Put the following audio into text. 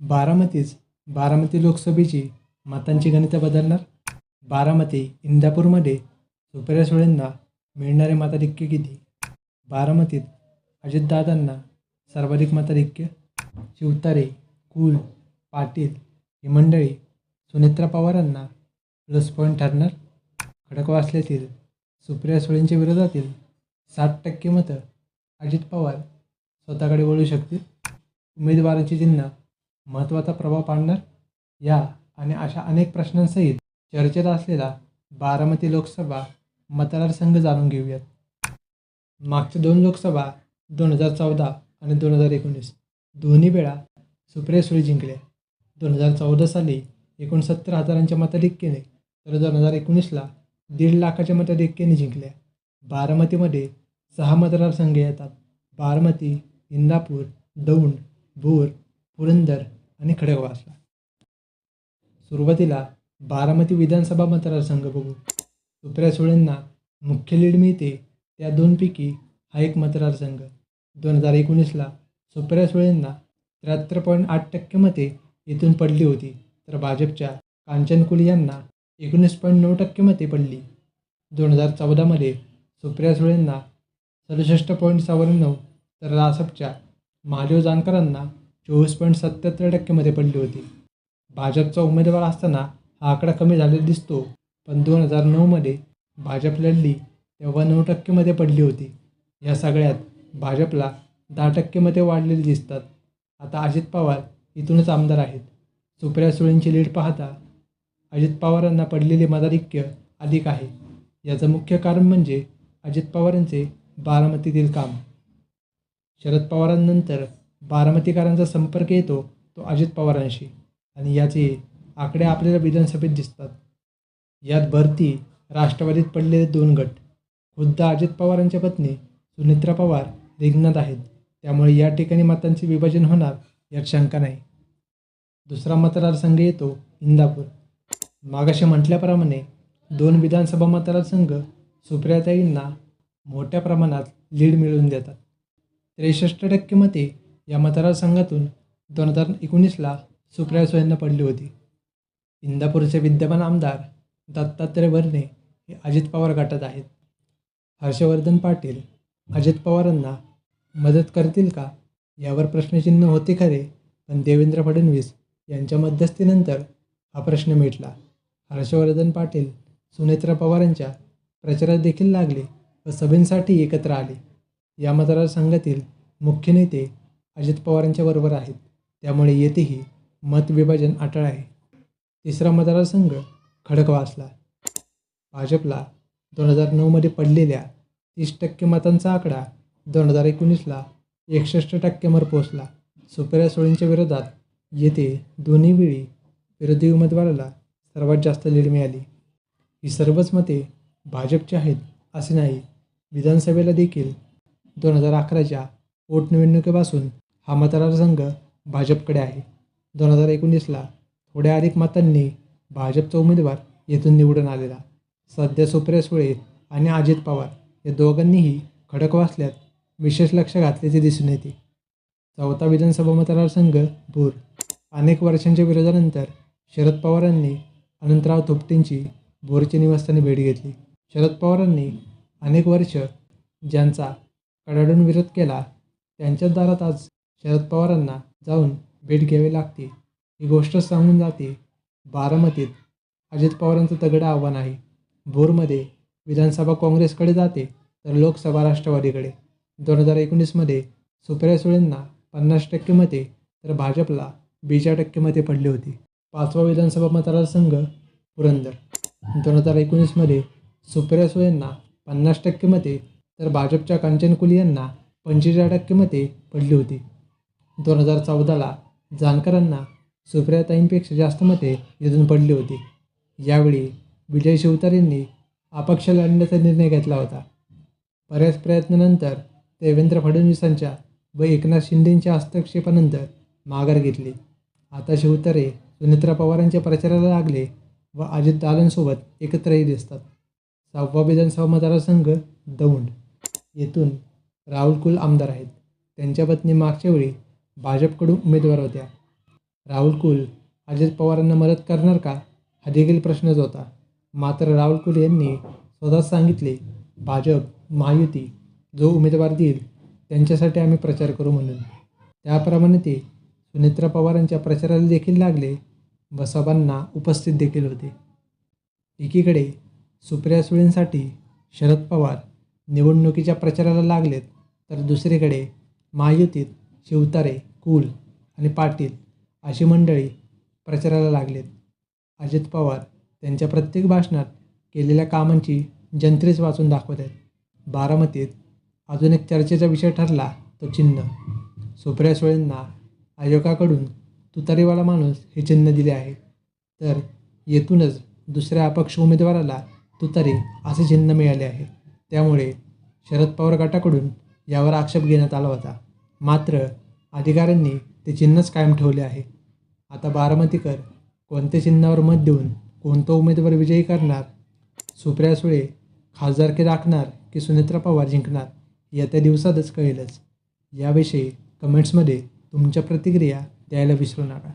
बारामतीच बारामती लोकसभेची मतांची गणितं बदलणार. बारामती इंदापूरमध्ये सुप्रिया सुळेंना मिळणारे मताधिक्य किती? बारामतीत अजितदादांना सर्वाधिक मताधिक्य? शिवतारे कुल पाटील ही मंडळी सुनेत्रा पवारांना प्लस पॉईंट ठरणार. खडकवासल्यातील सुप्रिया सुळेंच्या विरोधातील साठ टक्के मतं अजित पवार स्वतःकडे वळू शकतील. उमेदवारांची चिन्ह महत्त्वाचा प्रभाव पाडणार? या आणि अशा अनेक प्रश्नांसहित चर्चेत असलेला बारामती लोकसभा मतदारसंघ जाणून घेऊयात. मागच्या दोन लोकसभा दोन हजार चौदा आणि दोन हजार एकोणीस दोन्ही वेळा सुप्रिया सुळे जिंकल्या दोन हजार चौदा साली एकोणसत्तर हजारांच्या मताधिक्याने तर दोन हजार एकोणीसला दीड लाखाच्या मताधिक्याने जिंकल्या. बारामतीमध्ये सहा मतदारसंघ येतात. बारामती इंदापूर दौंड भोर पुरंदर आणि खडकवासला. सुरुवातीला बारामती विधानसभा मतदारसंघ बघू. सुप्रिया सुळेंना मुख्य लीड मिळते त्या दोनपैकी हा एक मतदारसंघ. दोन हजार एकोणीसला सुप्रिया सुळेंना त्र्याहत्तर पॉईंट आठ टक्के मते इथून पडली होती तर भाजपच्या कांचन कुल यांना एकोणीस पॉईंट नऊ टक्के मते पडली. दोन हजार चौदामध्ये सुप्रिया सुळेंना सदुसष्ट पॉईंट चौऱ्याण्णव तर रासपच्या महादेव जानकरांना चोवीस पॉईंट सत्याहत्तर टक्केमध्ये पडली होती. भाजपचा उमेदवार असताना हा आकडा कमी झालेला दिसतो पण दोन हजार नऊमध्ये भाजप लढली तेव्हा नऊ टक्केमध्ये पडली होती. या सगळ्यात भाजपला दहा टक्केमध्ये वाढलेले वाढलेली दिसतात. आता अजित पवार इथूनच आमदार आहेत. सुप्रिया सुळेंची लीड पाहता अजित पवारांना पडलेले मताधिक्य अधिक आहे. याचं मुख्य कारण म्हणजे अजित पवारांचे बारामतीतील काम. शरद पवारांनंतर बारामतीकरांचा संपर्क येतो तो अजित पवारांशी. आणि याचे आकडे आपल्याला विधानसभेत दिसतात. यात भरती राष्ट्रवादीत पडलेले दोन गट. खुद्द अजित पवारांच्या पत्नी सुनित्रा पवार रिंगणात आहेत. त्यामुळे या ठिकाणी मतांचे विभाजन होणार यात शंका नाही. दुसरा मतदारसंघ येतो इंदापूर. मागाशी म्हटल्याप्रमाणे दोन विधानसभा मतदारसंघ सुप्रियाताईंना मोठ्या प्रमाणात लीड मिळवून देतात. त्रेसष्ट टक्के मते या मतदारसंघातून दोन हजार एकोणीसला सुप्रिया सुळेंना पडली होती. इंदापूरचे विद्यमान आमदार दत्तात्रय भरणे हे अजित पवार गटात आहेत. हर्षवर्धन पाटील अजित पवारांना मदत करतील का? यावर प्रश्नचिन्ह होते खरे पण देवेंद्र फडणवीस यांच्या मध्यस्थीनंतर हा प्रश्न मिटला. हर्षवर्धन पाटील सुनेत्रा पवारांच्या प्रचारात देखील लागले व सभेंसाठी एकत्र आले. या मतदारसंघातील मुख्य नेते अजित पवारांच्या बरोबर आहेत. त्यामुळे येथेही मतविभाजन अटळ आहे. तिसरा मतदारसंघ खडकवासला. भाजपला दोन हजार नऊमध्ये पडलेल्या तीस टक्के मतांचा आकडा दोन हजार एकोणीसला एकसष्ट टक्क्यावर पोहोचला. सुप्रिया सोळींच्या विरोधात येथे दोन्ही वेळी विरोधी उमेदवाराला सर्वात जास्त लीड मिळाली. ही सर्वच मते भाजपची आहेत असे नाही. विधानसभेला देखील दोन हजार अकराच्या पोटनिवडणुकीपासून हा मतदारसंघ भाजपकडे आहे. दोन हजार एकोणीसला थोड्या अधिक मतांनी भाजपचा उमेदवार येथून निवडून आलेला. सध्या सुप्रिया सुळे आणि अजित पवार या दोघांनीही खडक वाचल्यात विशेष लक्ष घातल्याचे दिसून येते. चौथा विधानसभा मतदारसंघ भूर अनेक वर्षांच्या विरोधानंतर शरद पवारांनी अनंतराव थोपटेंची भोरच्या निवासस्थानी भेट घेतली. शरद पवारांनी अनेक वर्ष ज्यांचा कडाडून विरोध केला त्यांच्याच दारात आज शरद पवारांना जाऊन भेट घ्यावी लागते. ही गोष्ट सांगून जाते बारामतीत. अजित पवारांचं तगडं आव्हान आहे. भोरमध्ये विधानसभा काँग्रेसकडे जाते तर लोकसभा राष्ट्रवादीकडे. दोन हजार एकोणीसमध्ये सुप्रिया सुळेंना पन्नास टक्के मते तर भाजपला बेचाळ टक्के मते पडली होती. पाचवा विधानसभा मतदारसंघ पुरंदर. दोन हजार एकोणीसमध्ये सुप्रिया सुळेंना पन्नास टक्के मते तर भाजपच्या कांचन कुल यांना पंचेचाळीस टक्के मते पडली होती. दोन हजार चौदाला जानकरांना सुप्रियाताईंपेक्षा जास्त मते इथून पडली होती. यावेळी विजय शिवतारेंनी अपक्ष लढण्याचा निर्णय घेतला होता. बऱ्याच प्रयत्नानंतर देवेंद्र फडणवीसांच्या व एकनाथ शिंदेंच्या हस्तक्षेपानंतर माघार घेतली. आता शिवतारे सुनेत्रा पवारांच्या प्रचाराला लागले व अजित अजितदादांसोबत एकत्रही दिसतात. सहावा विधानसभा मतदारसंघ दौंड. येथून राहुल कुल आमदार आहेत. त्यांच्या पत्नी मागच्या वेळी भाजपकडून उमेदवार होत्या. राहुल कुल अजित पवारांना मदत करणार का? हा देखील प्रश्नच होता. मात्र राहुल कुल यांनी स्वतःच सांगितले भाजप महायुती जो उमेदवार देईल त्यांच्यासाठी आम्ही प्रचार करू म्हणून. त्याप्रमाणे ते सुनेत्रा पवारांच्या प्रचाराला देखील लागले. व सभांना उपस्थित देखील होते. एकीकडे सुप्रिया सुळेंसाठी शरद पवार निवडणुकीच्या प्रचाराला लागलेत तर दुसरीकडे महायुतीत शिवतारे कुल आणि पाटील अशी मंडळी प्रचाराला लागलेत. अजित पवार त्यांच्या प्रत्येक भाषणात केलेल्या कामांची जंत्रीच वाचून दाखवत आहेत. बारामतीत अजून एक चर्चेचा विषय ठरला तो चिन्ह. सुप्रिया सुळेंना आयोगाकडून तुतारीवाला माणूस हे चिन्ह दिले आहे. तर येथूनच दुसऱ्या अपक्ष उमेदवाराला तुतारी असे चिन्ह मिळाले आहे. त्यामुळे शरद पवार गटाकडून यावर आक्षेप घेण्यात आला होता. मात्र अधिकाऱ्यांनी ते चिन्हच कायम ठेवले आहे. आता बारामतीकर कोणत्या चिन्हावर मत देऊन कोणता उमेदवार विजयी करणार? सुप्रिया सुळे खासदारकी राखणार की सुनेत्रा पवार जिंकणार? येत्या दिवसातच कळेलच. याविषयी कमेंट्समध्ये तुमच्या प्रतिक्रिया द्यायला विसरू नका.